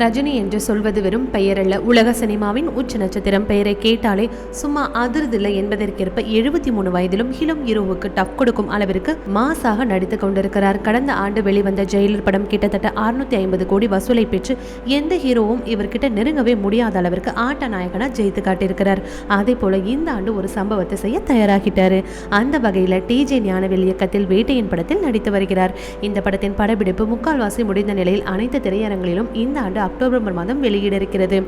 ரஜினி என்று சொல்வது வெறும் பெயரல்ல. உலக சினிமாவின் உச்ச நட்சத்திரம் பெயரை கேட்டாலே சும்மா அதிர்தில்லை என்பதற்கேற்ப எழுபத்தி மூணு வயதிலும் ஹிலும் ஹீரோவுக்கு டஃப் கொடுக்கும் அளவிற்கு மாசாக நடித்துக் கொண்டிருக்கிறார். கடந்த ஆண்டு வெளிவந்த ஜெயிலர் படம் கிட்டத்தட்ட அறுநூத்தி ஐம்பது கோடி வசூலை பெற்று எந்த ஹீரோவும் இவர்கிட்ட நெருங்கவே முடியாத அளவிற்கு ஆட்ட நாயகனா ஜெயித்து காட்டியிருக்கிறார். அதே போல இந்த ஆண்டு ஒரு சம்பவத்தை செய்ய தயாராகிட்டாரு. அந்த வகையில் டிஜே ஞானவேல் இயக்கத்தில் வேட்டையின் படத்தில் நடித்து வருகிறார். இந்த படத்தின் படப்பிடிப்பு முக்கால்வாசி முடிந்த நிலையில் அனைத்து திரையரங்களிலும் இந்த ஆண்டு அக்டோபர் மாதம் வெளியிட இருக்கிறது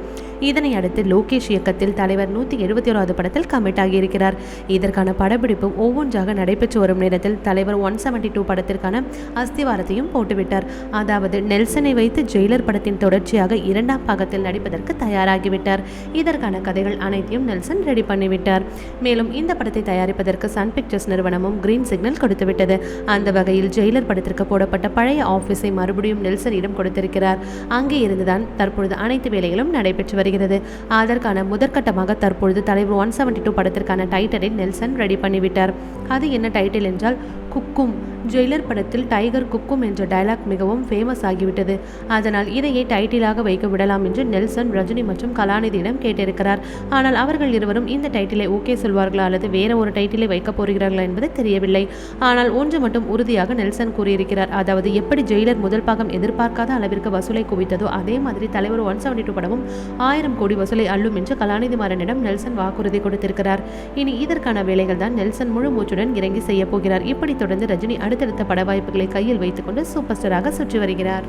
இதனை அடுத்து லோகேஷ் இயக்கத்தில் தலைவர் நூற்றி எழுபத்தி ஓராவது படத்தில் கமிட் ஆகியிருக்கிறார். இதற்கான படப்பிடிப்பு ஒவ்வொன்றாக நடைபெற்று வரும் நேரத்தில் தலைவர் ஒன் செவன்டி டூ படத்திற்கான அஸ்திவாரத்தையும் போட்டுவிட்டார். அதாவது நெல்சனை வைத்து ஜெயிலர் படத்தின் தொடர்ச்சியாக இரண்டாம் பாகத்தில் நடிப்பதற்கு தயாராகிவிட்டார். இதற்கான கதைகள் அனைத்தையும் நெல்சன் ரெடி பண்ணிவிட்டார். மேலும் இந்த படத்தை தயாரிப்பதற்கு சன் பிக்சர்ஸ் நிறுவனமும் கிரீன் சிக்னல் கொடுத்துவிட்டது. அந்த வகையில் ஜெயிலர் படத்திற்கு போடப்பட்ட பழைய ஆஃபீஸை மறுபடியும் நெல்சனிடம் கொடுத்திருக்கிறார். அங்கே இருந்துதான் தற்பொழுது அனைத்து வேலைகளும் நடைபெற்று வருகிறது. அதற்கான முதற்கட்டமாக தற்பொழுது தலைவர் ஒன் செவன்டி டூ படத்திற்கான டைட்டிலை நெல்சன் ரெடி பண்ணிவிட்டார். அது என்ன டைட்டில் என்றால் குக்கும். ஜெயிலர் படத்தில் டைகர் குக்கும் என்ற டயலாக் மிகவும் ஃபேமஸ் ஆகிவிட்டது. அதனால் இதையே டைட்டிலாக வைக்க விடலாம் என்று நெல்சன் ரஜினி மற்றும் கலாநிதியிடம் கேட்டிருக்கிறார். ஆனால் அவர்கள் இருவரும் இந்த டைட்டிலை ஓகே சொல்வார்களா அல்லது வேற ஒரு டைட்டிலை வைக்கப் போகிறார்களா என்பது தெரியவில்லை. ஆனால் ஒன்று மட்டும் உறுதியாக நெல்சன் கூறியிருக்கிறார். அதாவது எப்படி ஜெயிலர் முதல் பாகம் எதிர்பார்க்காத அளவிற்கு வசூலை குவித்ததோ அதே மாதிரி தலைவர் ஒன் செவன்டி டூ படமும் ஆயிரம் கோடி வசூலை அள்ளும் என்று கலாநிதி மாறனிடம் நெல்சன் வாக்குறுதி கொடுத்திருக்கிறார். இனி இதற்கான வேலைகள் தான் நெல்சன் முழு மூச்சுடன் இறங்கி செய்ய போகிறார். இப்படி தொடர்ந்து ரஜினி அடுத்தடுத்த பட வாய்ப்புகளை கையில் வைத்துக்கொண்டு சூப்பர் ஸ்டாராக சுற்றி வருகிறார்.